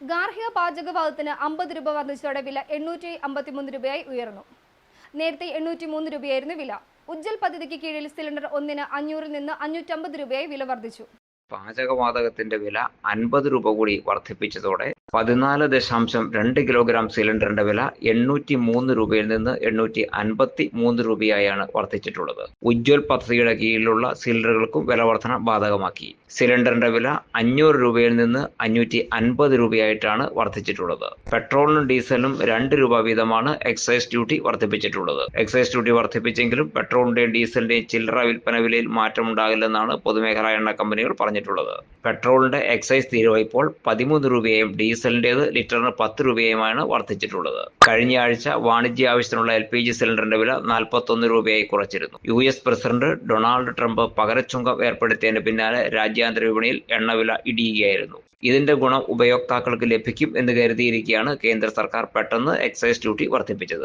ഗാർഹിക പാചകവാതത്തിന് അമ്പത് രൂപ വർദ്ധിച്ചതോടെ വില എണ്ണൂറ്റി അമ്പത്തിമൂന്ന് രൂപയായി ഉയർന്നു. നേരത്തെ എണ്ണൂറ്റി മൂന്ന് രൂപയായിരുന്നു വില. ഉജ്ജൽ പദ്ധതിക്ക് കീഴിൽ സിലിണ്ടർ ഒന്നിന് അഞ്ഞൂറിൽ നിന്ന് അഞ്ഞൂറ്റമ്പത് രൂപയായി വില വർദ്ധിച്ചു. പാചകവാതകത്തിന്റെ വില അൻപത് രൂപ കൂടി വർദ്ധിപ്പിച്ചതോടെ പതിനാല് ദശാംശം രണ്ട് കിലോഗ്രാം സിലിണ്ടറിന്റെ വില എണ്ണൂറ്റി മൂന്ന് രൂപയിൽ നിന്ന് എണ്ണൂറ്റി അൻപത്തി മൂന്ന് രൂപയായാണ് വർദ്ധിച്ചിട്ടുള്ളത്. ഉജ്ജ്വൽ പദ്ധതിയുടെ കീഴിലുള്ള സിലിണ്ടറുകൾക്കും വില വർധന ബാധകമാക്കി. സിലിണ്ടറിന്റെ വില അഞ്ഞൂറ് രൂപയിൽ നിന്ന് അഞ്ഞൂറ്റി അൻപത് രൂപയായിട്ടാണ് വർദ്ധിച്ചിട്ടുള്ളത്. പെട്രോളിനും ഡീസലിനും രണ്ട് രൂപ വീതമാണ് എക്സൈസ് ഡ്യൂട്ടി വർദ്ധിപ്പിച്ചിട്ടുള്ളത്. എക്സൈസ് ഡ്യൂട്ടി വർദ്ധിപ്പിച്ചെങ്കിലും പെട്രോളിന്റെയും ഡീസലിന്റെയും ചില്ലറ വിൽപ്പന വിലയിൽ മാറ്റമുണ്ടാകില്ലെന്നാണ് പൊതുമേഖലാ എണ്ണ കമ്പനികൾ പറഞ്ഞിട്ടുള്ളത്. പെട്രോളിന്റെ എക്സൈസ് തീരുവ ഇപ്പോൾ പതിമൂന്ന് രൂപയും ഡീസലിന്റേത് ലിറ്ററിന് പത്ത് രൂപയുമാണ് വർദ്ധിച്ചിട്ടുള്ളത്. കഴിഞ്ഞ ആഴ്ച വാണിജ്യ ആവശ്യത്തിനുള്ള എൽ പി ജി സിലിണ്ടറിന്റെ വില നാൽപ്പത്തൊന്ന് രൂപയായി കുറച്ചിരുന്നു. U S president Donald Trump പകരച്ചുങ്കം ഏർപ്പെടുത്തിയതിന് പിന്നാലെ രാജ്യാന്തര വിപണിയിൽ എണ്ണവില ഇടിയുകയായിരുന്നു. ഇതിന്റെ ഗുണം ഉപയോക്താക്കൾക്ക് ലഭിക്കും എന്ന് കരുതിയിരിക്കുകയാണ് കേന്ദ്ര സർക്കാർ പെട്ടെന്ന് എക്സൈസ് ഡ്യൂട്ടി വർദ്ധിപ്പിച്ചത്.